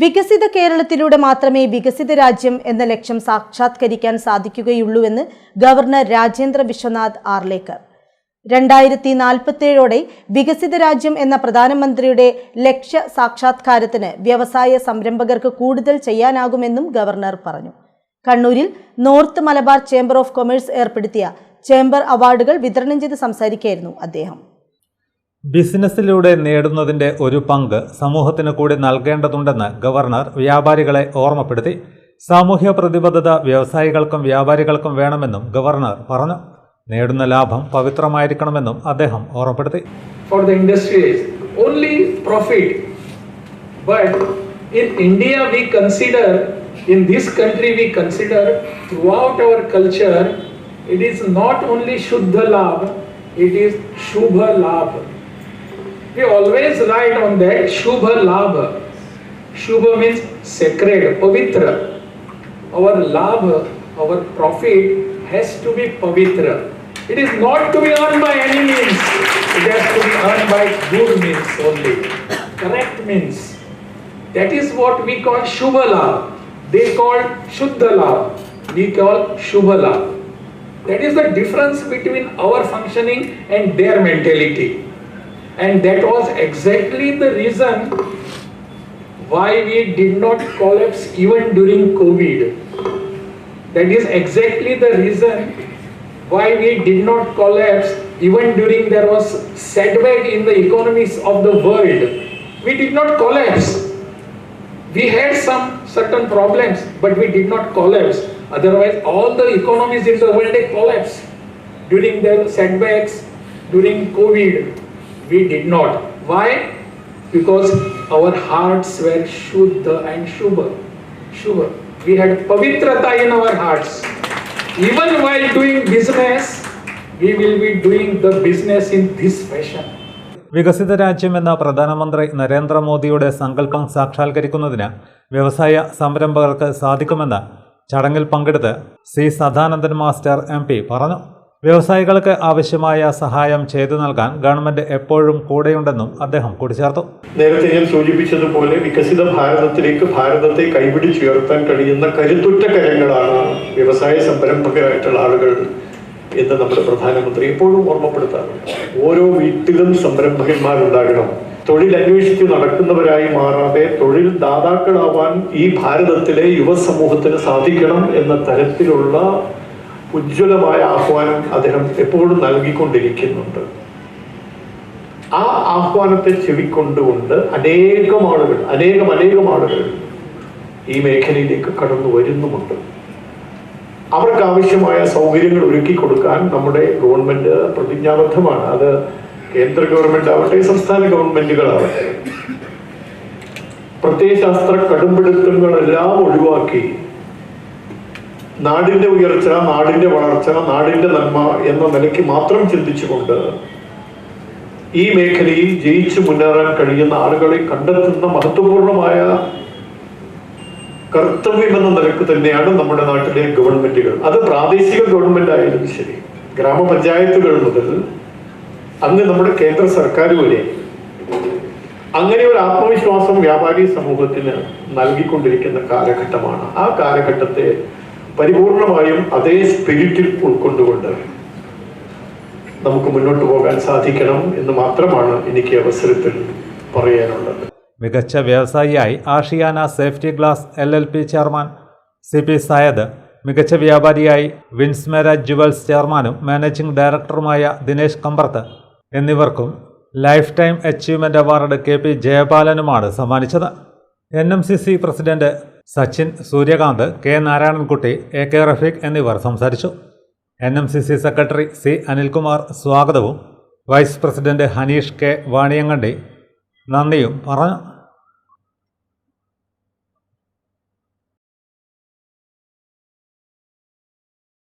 വികസിത കേരളത്തിലൂടെ മാത്രമേ വികസിത രാജ്യം എന്ന ലക്ഷ്യം സാക്ഷാത്കരിക്കാൻ സാധിക്കുകയുള്ളൂവെന്ന് ഗവർണർ രാജേന്ദ്ര വിശ്വനാഥ് ആർലേക്കർ. രണ്ടായിരത്തി നാൽപ്പത്തേഴോടെ വികസിത രാജ്യം എന്ന പ്രധാനമന്ത്രിയുടെ ലക്ഷ്യ സാക്ഷാത്കാരത്തിന് വ്യവസായ സംരംഭകർക്ക് കൂടുതൽ ചെയ്യാനാകുമെന്നും ഗവർണർ പറഞ്ഞു. കണ്ണൂരിൽ north Malabar chamber of commerce ഏർപ്പെടുത്തിയ ചേംബർ അവാർഡുകൾ വിതരണം ചെയ്ത് സംസാരിക്കുകയായിരുന്നു അദ്ദേഹം. ബിസിനസ്സിലൂടെ നേടുന്നതിന്റെ ഒരു പങ്ക് സമൂഹത്തിന് കൂടി നൽകേണ്ടതുണ്ടെന്ന് ഗവർണർ വ്യാപാരികളെ ഓർമ്മപ്പെടുത്തി. സാമൂഹ്യ പ്രതിബദ്ധത വ്യവസായികൾക്കും വ്യാപാരികൾക്കും വേണമെന്നും ഗവർണർ പറഞ്ഞു. നേടുന്ന ലാഭം പവിത്രമായിരിക്കണമെന്നും അദ്ദേഹം ഓർമ്മപ്പെടുത്തി. For the industries only profit but in India we consider in this country we consider through throughout our culture it is not only shuddh labh it is shubh labh we always write on that shubha labh shubha means sacred pavitra. Our labh our profit has to be pavitra. It is not to be earned by any means. It has to be earned by good means only. Correct means. That is what we call shubha labh they call shuddha labh we call shubha labh that is the difference between our functioning and their mentality and that was exactly the reason why we did not collapse even during covid. That is exactly the reason why we did not collapse even during there was setback in the economies of the world. We did not collapse. We had some certain problems but we did not collapse. Otherwise all the economies in the world they collapsed during the setbacks during covid we did not why because our hearts were shuddha and shubha shubha we had pavitrata in our hearts even while doing business we will be doing the business in this fashion വികസിത രാജ്യം എന്ന പ്രധാനമന്ത്രി നരേന്ദ്രമോദിയുടെ സങ്കല്പം സാക്ഷാത്കരിക്കുന്നതിന് വ്യവസായ സംരംഭകർക്ക് സാധിക്കുമെന്ന് ചടങ്ങിൽ പങ്കെടുത്ത് സി സദാനന്ദൻ മാസ്റ്റർ എം പറഞ്ഞു വ്യവസായികൾക്ക് ആവശ്യമായ സഹായം ചെയ്തു നൽകാൻ ഗവൺമെന്റ് എപ്പോഴും കൂടെയുണ്ടെന്നും അദ്ദേഹം കൂട്ടിച്ചേർത്തു. നേരത്തെ ഞാൻ സൂചിപ്പിച്ചതുപോലെ വികസിത ഭാരതത്തിലേക്ക് ഭാരതത്തെ കൈപിടിച്ചുയർത്താൻ കഴിയുന്ന കരുത്തുറ്റ കരങ്ങളാണ് വ്യവസായ സംരംഭകരായിട്ടുള്ള ആളുകൾ എന്ന് നമ്മുടെ പ്രധാനമന്ത്രി എപ്പോഴും ഓർമ്മപ്പെടുത്താറുണ്ട്. ഓരോ വീട്ടിലും സംരംഭകന്മാരുണ്ടാകണം. തൊഴിൽ അന്വേഷിച്ച് നടക്കുന്നവരായി മാറാതെ തൊഴിൽ ദാതാക്കളാവാൻ ഈ ഭാരതത്തിലെ യുവസമൂഹത്തിന് സാധിക്കണം എന്ന തരത്തിലുള്ള ഉജ്ജ്വലമായ ആഹ്വാനം അദ്ദേഹം എപ്പോഴും നൽകിക്കൊണ്ടിരിക്കുന്നുണ്ട്. ആ ആഹ്വാനത്തെ ചെവിക്കൊണ്ടുകൊണ്ട് അനേകം ആളുകൾ അനേകം അനേകം ആളുകൾ ഈ മേഖലയിലേക്ക് കടന്നു വരുന്നുമുണ്ട്. അവർക്ക് ആവശ്യമായ സൗകര്യങ്ങൾ ഒരുക്കി കൊടുക്കാൻ നമ്മുടെ ഗവൺമെന്റ് പ്രതിജ്ഞാബദ്ധമാണ്. അത് കേന്ദ്ര ഗവൺമെന്റ് ആവട്ടെ സംസ്ഥാന ഗവൺമെന്റുകളാവട്ടെ. പ്രത്യയശാസ്ത്ര കടുംപിടുത്തങ്ങളെല്ലാം ഒഴിവാക്കി നാടിന്റെ ഉയർച്ച നാടിന്റെ വളർച്ച നാടിന്റെ നന്മ എന്ന നിലയ്ക്ക് മാത്രം ചിന്തിച്ചുകൊണ്ട് ഈ മേഖലയിൽ ജയിച്ചു മുന്നേറാൻ കഴിയുന്ന ആളുകളെ കണ്ടെത്തുന്ന മഹത്വപൂർണമായ കർത്തവ്യം എന്ന നിലയ്ക്ക് തന്നെയാണ് നമ്മുടെ നാട്ടിലെ ഗവൺമെന്റുകൾ. അത് പ്രാദേശിക ഗവൺമെന്റ് ആയാലും ശരി ഗ്രാമപഞ്ചായത്തുകൾ മുതൽ അങ്ങ് നമ്മുടെ കേന്ദ്ര സർക്കാർ വരെ അങ്ങനെ ഒരു ആത്മവിശ്വാസം വ്യാപാരി സമൂഹത്തിന് നൽകിക്കൊണ്ടിരിക്കുന്ന കാലഘട്ടമാണ്. ആ കാലഘട്ടത്തെ പരിപൂർണമായും അതേ സ്പിരിറ്റിൽ ഉൾക്കൊണ്ടുകൊണ്ട് നമുക്ക് മുന്നോട്ട് പോകാൻ സാധിക്കണം എന്ന് മാത്രമാണ് എനിക്ക് അവസരത്തിൽ പറയാനുള്ളത്. മികച്ച വ്യവസായിയായി Ashiana safety glass L L P chairman C P Sayed മികച്ച വ്യാപാരിയായി വിൻസ്മേര ജുവൽസ് ചെയർമാനും മാനേജിംഗ് ഡയറക്ടറുമായ ദിനേശ് കമ്പർത്ത് എന്നിവർക്കും life time achievement award K P ജയപാലനുമാണ് സമ്മാനിച്ചത്. N M C C president Sachin Suryakanth K Narayanankutty A K Rafeeq എന്നിവർ സംസാരിച്ചു. N M C C secretary C Anilkumar സ്വാഗതവും. Vice president Haneesh K Vaniyankandy നന്ദിയും പറഞ്ഞു.